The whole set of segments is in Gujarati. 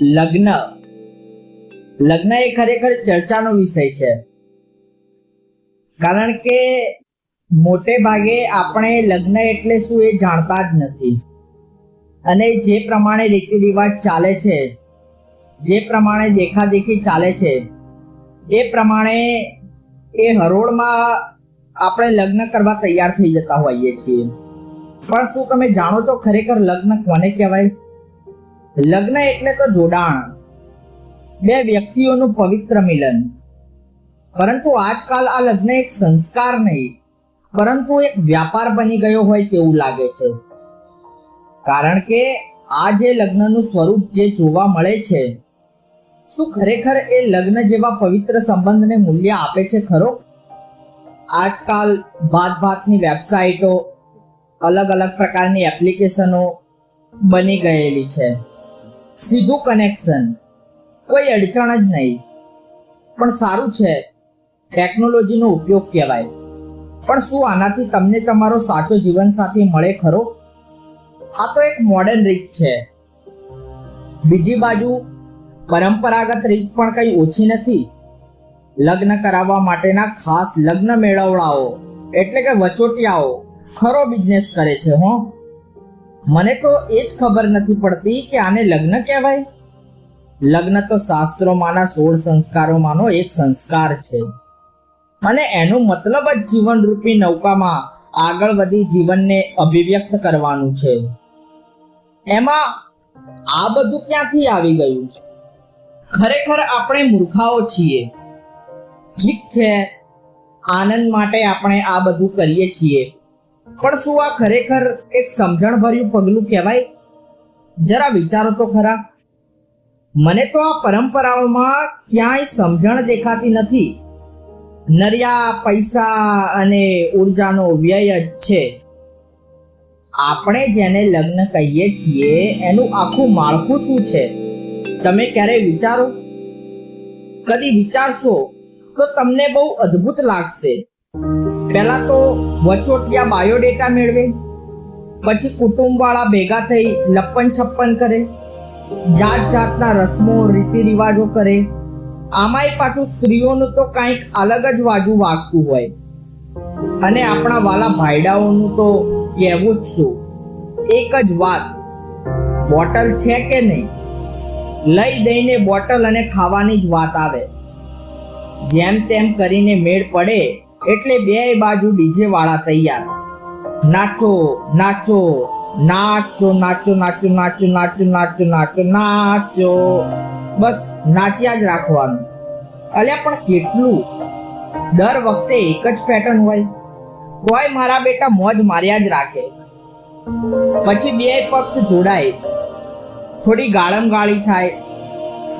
લગ્ન. લગ્ન એ ખરેખર ચર્ચાનો વિષય છે. કારણ કે મોટે ભાગે આપણે લગ્ન એટલે શું એ જાણતા જ નથી. અને જે પ્રમાણે રીતિ રિવાજ ચાલે છે, જે પ્રમાણે દેખાદેખી ચાલે છે, એ પ્રમાણે એ હરોળમાં આપણે લગ્ન કરવા તૈયાર થઈ જતા હોઈએ છીએ. પણ શું તમે જાણો છો ખરેખર લગ્ન કોને કહેવાય? લગ્ન એટલે તો જોડાણ. બે વ્યક્તિઓનું પવિત્ર મિલન. પરંતુ આજકાલ આ લગ્ન એક સંસ્કાર નહીં, પરંતુ એક વ્યાપાર બની ગયો હોય તેવું લાગે છે. કારણ કે આ જે લગ્નનું સ્વરૂપ જે જોવા મળે છે, શું ખરેખર એ લગ્ન જેવા પવિત્ર સંબંધને મૂલ્ય આપે છે ખરો? આજકાલ ભાત ભાતની વેબસાઇટો અલગ અલગ પ્રકારની એપ્લિકેશનો બની ગયેલી છે. સીધું કનેક્શન કોઈ અડચણ જ નહીં. પણ સારું છે ટેકનોલોજીનો ઉપયોગ કહેવાય. પણ શું આનાથી તમને તમારો સાચો જીવનસાથી મળે ખરો? આ તો એક મોડર્ન રીત છે. બીજી બાજુ, પરંપરાગત રીત પણ કંઈ ઓછી નથી. લગ્ન કરાવવા માટેના ખાસ લગ્ન મેળવડાઓ, એટલે કે વચોટિયાઓ, ખરો બિઝનેસ કરે છે, હો. મને તો એ જ ખબર નથી પડતી કે આને લગ્ન કહેવાય. લગ્ન તો શાસ્ત્રોમાંના સોળ સંસ્કારોમાંનો એક સંસ્કાર છે. અને એનો મતલબ જ જીવનરૂપી નૌકામાં આગળ વધી જીવનને અભિવ્યક્ત કરવાનું છે. એમાં આ બધું ક્યાંથી આવી ગયું? ખરેખર આપણે મૂર્ખાઓ છીએ. ઠીક છે, આનંદ માટે આપણે આ બધું કરીએ છીએ. પણ શું આ ખરેખર એક સમજણભર્યું પગલું કહેવાય? જરા વિચારો તો ખરા. મને તો આ પરંપરાઓમાં ક્યાંય સમજણ દેખાતી નથી. નરિયા, પૈસા અને ઉર્જાનો વ્યય જ છે. આપણે જેને લગ્ન કહીએ છીએ, એનું આખું માળખું શું છે? તમે ક્યારે વિચારો? કદી વિચારશો? તો તમને બહુ અદ્ભુત લાગશે. પહેલા તો વચોટિયા બાયોડેટા મેળવે, પછી કુટુંબવાળા ભેગા થઈ લપ્પન છપ્પન કરે જાત જાતના રસમો રીતિ રિવાજો કરે. આમાંય પાછું સ્ત્રીઓનું તો કંઈક અલગ જ વાજુ વાગતું હોય. અને આપણા વાલા ભાઈડાઓનું તો કહેવું જ શું? એક જ વાત, બોટલ છે કે નહીં? લઈ દઈને બોટલ અને ખાવાની જ વાત આવે. જેમ તેમ કરીને મેળ પડે એટલે બે બાજુ ડીજે વાળા તૈયાર. નાચો નાચો નાચો નાચો નાચો નાચો નાચો નાચો નાચો નાચો. બસ, નાચ્યા જ રાખવાનું. અલ્યા, પણ કેટલું? દર વખતે એક જ પેટર્ન હોય. તોય મારા બેટા મોજ માર્યા જ રાખે. પછી બે પક્ષ જોડાય. થોડી ગાળમ ગાળી થાય.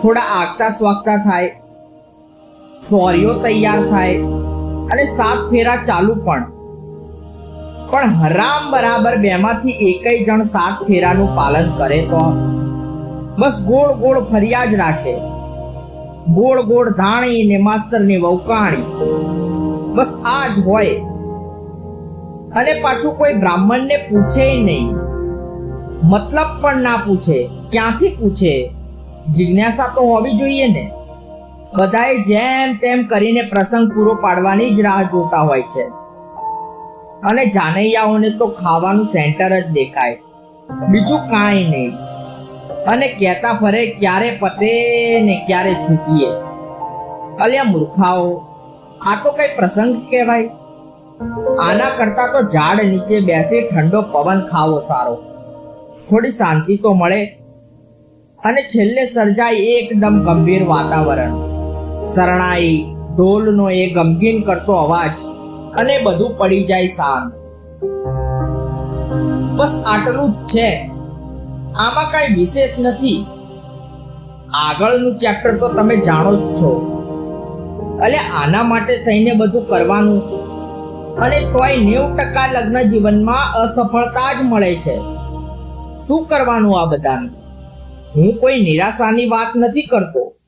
થોડા આગતા સ્વાગતા થાય. ચોરીઓ તૈયાર થાય. અને સાત ફેરા ચાલુ પણ. પણ હરામ બરાબર બેમાંથી એકય જણ સાત ફેરાનું પાલન કરે તો? બસ ગોળ ગોળ ફરિયા જ રાખે. ગોળ ગોળ ધાણી ને માસ્તરની વૌકાણી. બસ આ જ હોય. અને પાછું કોઈ બ્રાહ્મણને પૂછે નહીં. મતલબ પણ ના પૂછે. ક્યાંથી પૂછે? જિજ્ઞાસા તો હોવી જોઈએ ને. બધાએ જેમ તેમ કરીને પ્રસંગ પૂરો પાડવાની જ રાહ જોતા હોય છે. અને જાનૈયાઓને તો ખાવાનું સેન્ટર જ દેખાય. બીજું કાંઈ નહીં. અને કહેતા ફરે ક્યારે પતે ને ક્યારે છૂટીએ. અલ્યા મૂર્ખાઓ, આ તો કઈ પ્રસંગ કહેવાય? આના કરતા તો ઝાડ નીચે બેસી ઠંડો પવન ખાવો સારો. થોડી શાંતિ તો મળે. અને છેલ્લે સર્જાય એકદમ ગંભીર વાતાવરણ. શરણાઈ ઢોલનો એ ગમગીન કરતો અવાજ અને બધું પડી જાય શાંત. બસ આટલું જ છે. આમાં કાંઈ વિશેષ નથી. આગળનું ચેપ્ટર તો તમે જાણો જ છો. એટલે આના માટે થઈને બધું કરવાનું. અને તોય નેવ ટકા લગ્ન જીવનમાં અસફળતા જ મળે છે. શું કરવાનું આ બધાનું? હું કોઈ નિરાશાની વાત નથી કરતો.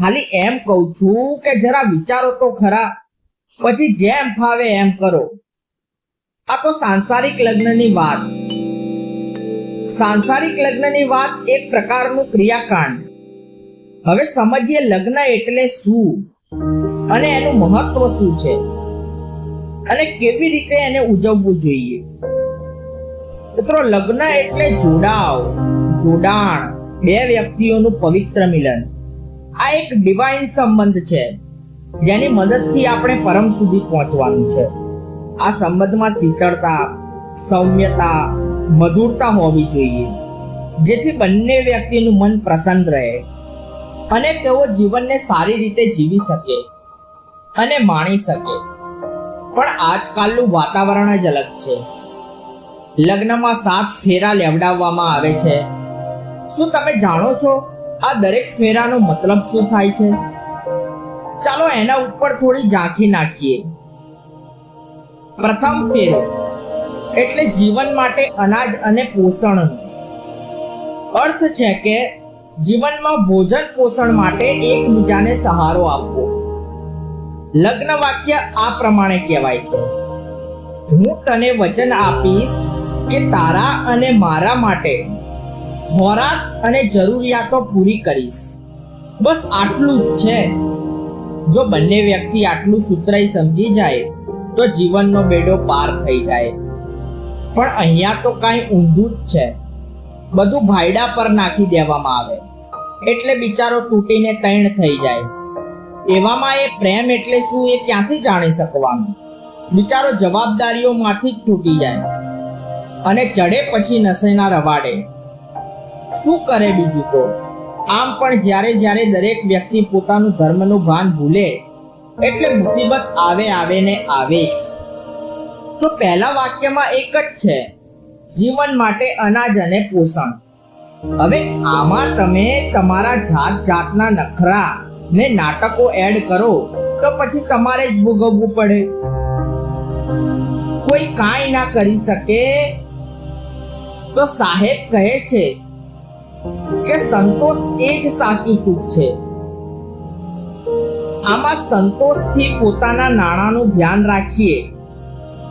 ખાલી એમ કહું છું કે જરા વિચારો તો ખરા. પછી જેમ ફાવે એમ કરો. આ તો સાંસારિક લગ્નની વાત. સાંસારિક લગ્નની વાત એક પ્રકારનું ક્રિયાકાંડ. હવે સમજીએ લગ્ન એટલે શું અને એનું મહત્વ શું છે અને કેવી રીતે એને ઉજવવું જોઈએ. મિત્રો, લગ્ન એટલે જોડાવ, જોડાણ, બે વ્યક્તિઓનું પવિત્ર મિલન. આ એક ડિવાઇન સંબંધ છે, જેની મદદથી આપણે પરમ સુધી પહોંચવાનું છે. આ સંબંધમાં શીતળતા, સૌમ્યતા, મધુરતા હોવી જોઈએ, જેથી બંને વ્યક્તિનું મન પ્રસન્ન રહે અને તેઓ જીવનને સારી રીતે જીવી શકે અને માણી શકે. પણ આજકાલનું વાતાવરણ જ અલગ છે. લગ્નમાં સાત ફેરા લેવડાવવામાં આવે છે. શું તમે જાણો છો આ દરેક ફેરાનો મતલબ શું થાય છે? ચાલો એના ઉપર થોડી ઝાંખી નાખીએ. પ્રથમ ફેરો, એટલે જીવન માટે અનાજ અને પોષણનો. અર્થ છે કે જીવનમાં ભોજન પોષણ માટે એકબીજાને સહારો આપવો. લગ્ન વાક્ય આ પ્રમાણે કહેવાય છે. હું તને વચન આપીશ કે તારા અને મારા માટે ખોરાક અને જરૂરિયાતો પૂરી કરીશ. બસ આટલું જ છે. જો બંને વ્યક્તિ આટલું સૂત્રય સમજી જાય, તો જીવનનો બેડો પાર થઈ જાય. પણ અહીંયા તો કાંઈ ઊંધું જ છે. બધું ભાયડા પર નાખી દેવામાં આવે. એટલે બિચારો તૂટીને તૈણ થઈ જાય. એવામાં એ પ્રેમ એટલે શું એ ક્યાંથી જાણી શકવાનું? બિચારો જવાબદારીઓમાંથી જ તૂટી જાય. અને ચડે પછી નસેના રવાડે. શું કરે બીજું તો? આમ પણ જ્યારે જ્યારે દરેક વ્યક્તિ પોતાનું ધર્મનું ભાન ભૂલે, એટલે મુસીબત આવે આવે ને આવે જ. તો પહેલા વાક્યમાં એક જ છે, જીવન માટે અનાજ અને પોષણ. હવે આમાં તમે તમારા જાત જાતના નખરા ને નાટકો એડ કરો, તો પછી તમારે જ ભોગવવું પડે. કોઈ કાંઈ ના કરી શકે. તો સાહેબ કહે છે કે સંતોષ એ જ સાચું સુખ છે. આમાં સંતોષથી પોતાના નાણાંનું ધ્યાન રાખીએ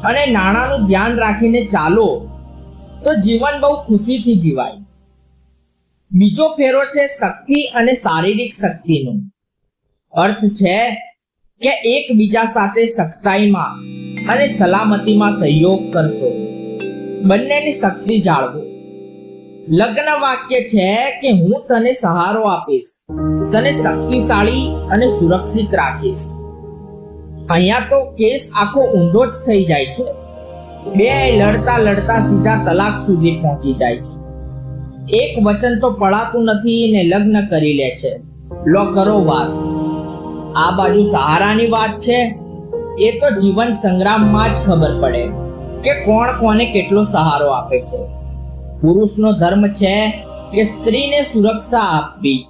અને નાણાંનું ધ્યાન રાખીને ચાલો તો જીવન બહુ ખુશીથી જીવાય. બીજો ફેરો છે શક્તિ અને શારીરિક શક્તિનો. અર્થ છે કે એકબીજા સાથે સખ્તાઈમાં અને સલામતીમાં સહયોગ કરશો. બંનેની શક્તિ જાળવો. લગ્ન વાક્ય છે કે હું તને સહારો આપીશ, તને શક્તિશાળી અને સુરક્ષિત રાખીશ. અહીંયા તો કેસ આખો ઊંધો જ થઈ જાય છે. બે લડતા લડતા સીધા તલાક સુધી પહોંચી જાય છે. એક વચન તો પડાતું નથી ને લગ્ન કરી લે છે. લો કરો વાત. આ બાજુ સહારાની વાત છે. એ તો જીવન સંગ્રામમાં જ ખબર પડે કે કોણ કોને કેટલો સહારો આપે છે. પુરુષનો ધર્મ છે કે સ્ત્રીને સુરક્ષા આપવી.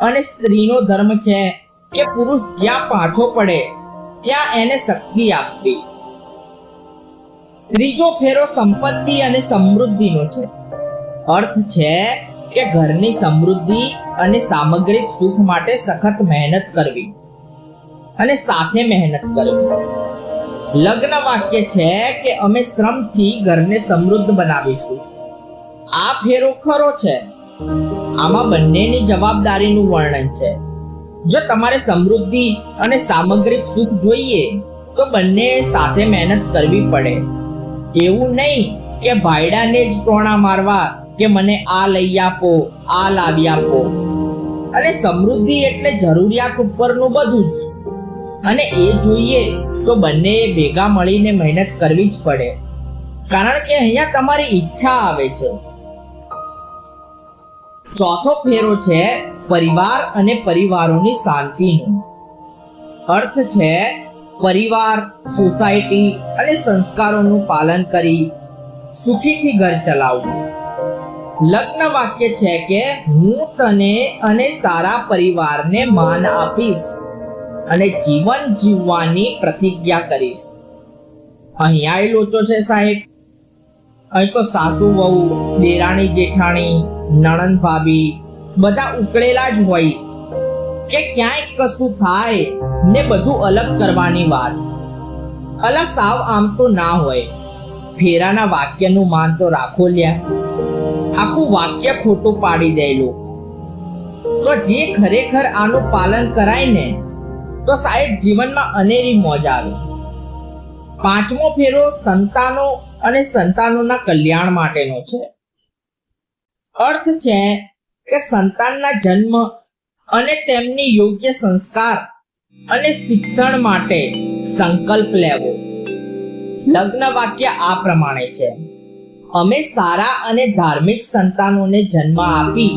અને સ્ત્રીનો ધર્મ છે કે પુરુષ જ્યાં પાછો પડે, ત્યાં એને શક્તિ આપવી. ત્રીજો ફેરો સંપત્તિ અને સમૃદ્ધિનો છે. અર્થ છે કે ઘરની સમૃદ્ધિ અને સામગ્રિક સુખ માટે સખત મહેનત કરવી અને સાથે મહેનત કરવી. લગ્ન વાક્ય છે કે અમે શ્રમથી ઘરને સમૃદ્ધ બનાવીશું. આ ફેરો ખરો છે. આમાં બંનેની જવાબદારીનું વર્ણન છે. જો તમારે સમૃદ્ધિ અને સામગ્રિક સુખ જોઈએ, તો બંને સાથે મહેનત કરવી પડે. એવું નહીં કે ભાઈડાને જ ટોણા મારવા કે મને આ લઈ આપો, આ લાવી આપો. અને સમૃદ્ધિ એટલે જરૂરિયાત ઉપરનું બધું જ. અને એ જોઈએ તો બંને ભેગા મળીને મહેનત કરવી જ પડે. કારણ કે અહીંયા તમારી ઈચ્છા આવે છે. ચોથો ફેરો છે પરિવાર અને પરિવારોની શાંતિનો. અર્થ છે, પરિવાર, સોસાયટી અને સંસ્કારોનું પાલન કરી સુખીથી ઘર ચલાવવું. લગ્ન વાક્ય છે કે, હું તને અને તારા પરિવારને માન આપીશ અને જીવન જીવવાની પ્રતિજ્ઞા કરીશ. અહીંયા લોચો છે સાહેબ. અહીં તો સાસુ, વહુ, દેરાણી, જેઠાણી નણંદ ભાભી બધા ઉકળેલા જ હોય કે ક્યાંય કશું થાય ને બધું અલગ કરવાની વાત. અલા સાવ આમ તો ના હોય. ફેરાના વાક્યનું માન તો રાખો લ્યા. આખું વાક્ય ખોટું પાડી દે લોકો તો જે ખરેખર આનું પાલન કરાય ને, તો સાહેબ જીવનમાં અનેરી મોજ આવે. પાંચમો ફેરો સંતાનો અને સંતાનોના કલ્યાણ માટેનો છે. અર્થ છે કે સંતાનના જન્મ અને તેમની યોગ્ય સંસ્કાર અને શિક્ષણ માટે સંકલ્પ લેવો. લગ્ન વાક્ય આ પ્રમાણે છે. અમે સારા અને ધાર્મિક સંતાનોને જન્મ આપી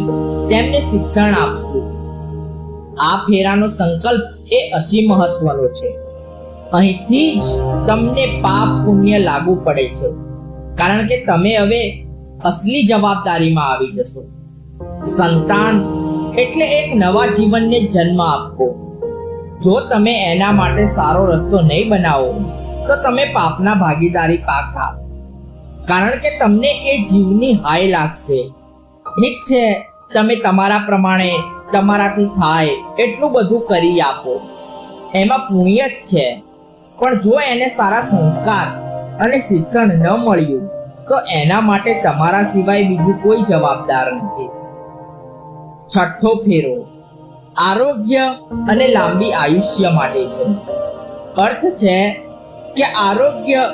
તેમને શિક્ષણ આપશું. આ ફેરાનો સંકલ્પ એ અતિ મહત્વનો છે. અહીંથી જ તમને પાપ પુણ્ય લાગુ પડે છે. કારણ કે તમે હવે અસલી જવાબદારીમાં આવી જશો. સંતાન એટલે એક નવા જીવનને જન્મ આપવો. જો તમે એના માટે સારો રસ્તો નહીં બનાવો, તો તમે પાપના ભાગીદારી પાકા કારણ કે તમને એ જીવની હાય લાગશે. ઠીક છે, તમે તમારા પ્રમાણે તમારાથી થાય એટલું બધું કરી આપો. એમાં પુણ્ય જ છે. પણ જો એને સારા સંસ્કાર અને શિક્ષણ ન મળ્યું તો એના માટે તમારા સિવાય બીજું કોઈ જવાબદાર નથી. છઠ્ઠો ફેરો. આરોગ્ય અને લાંબી આયુષ્ય માટે છે. અર્થ છે કે આરોગ્ય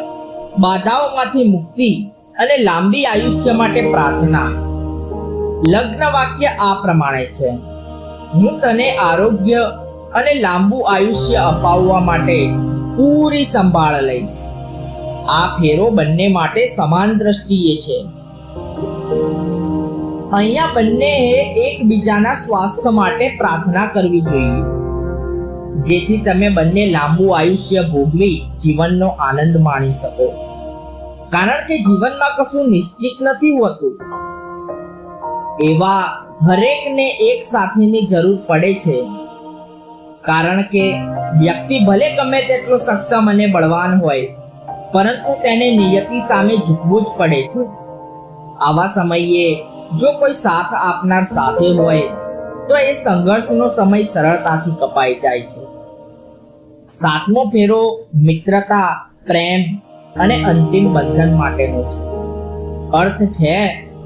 બાધાઓમાંથી મુક્તિ અને લાંબી આયુષ્ય માટે પ્રાર્થના. લગ્ન વાક્ય આ પ્રમાણે છે. હું તને આરોગ્ય અને લાંબુ આયુષ્ય અપાવવા માટે પૂરી સંભાળ લઈશ. આ ફેરો બંને માટે સમાન દ્રષ્ટિએ છે. અહીંયા બંનેએ એકબીજાના સ્વાસ્થ્ય માટે પ્રાર્થના કરવી જોઈએ. જેથી તમે બંને લાંબુ આયુષ્ય ભોગવી જીવનનો આનંદ માણી શકો. કારણ કે જીવનમાં કશું નિશ્ચિત નથી હોતું. એવા હરેકને એક સાથીની જરૂર પડે છે. કારણ કે વ્યક્તિ ભલે ગમે તેટલો સક્ષમ અને બળવાન હોય પરંતુ તેને નિયતિ સામે ઝૂકવું જ પડે છે. આવા સમયે જો કોઈ સાથ આપનાર સાથે હોય, તો એ સંઘર્ષનો સમય સરળતાથી કપાઈ જાય છે. સાતમો ફેરો મિત્રતા, પ્રેમ અને અંતિમ બંધન માટેનો છે. અર્થ છે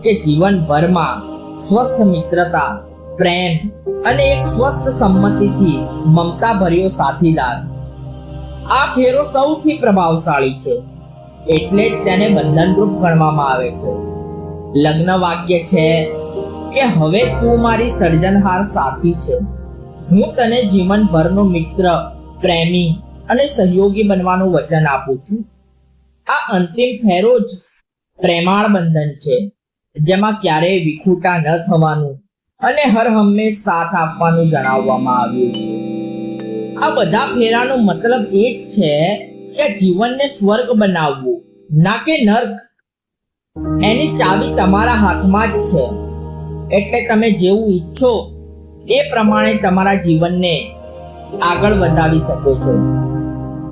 કે જીવનભરમાં સ્વસ્થ મિત્રતા, પ્રેમ અને એક સ્વસ્થ સંમતિથી મમતા ભર્યો સાથીદાર આ ફેરો સૌથી પ્રભાવશાળી છે. એટલે જ તેને બંધનરૂપ ગણવામાં આવે છે. લગ્ન વાક્ય છે કે, હવે તું મારી સર્જનહાર સાથી છે. હું તને જીવનભરનો મિત્ર, પ્રેમી અને સહયોગી બનવાનું વચન આપું છું. આ અંતિમ ફેરો જ પ્રેમાળ બંધન છે, જેમાં ક્યારેય વિખૂટા ન થવાનું અને હર હંમેશ સાથ આપવાનું જણાવવામાં આવ્યું છે. આ બધા ફેરાનો મતલબ એ જ છે કે જીવનને સ્વર્ગ બનાવવું, ના કે નર્ક. એની ચાવી તમારા હાથમાં જ છે. એટલે તમે જેવું ઈચ્છો એ પ્રમાણે તમારા જીવનને આગળ વધાવી શકો છો.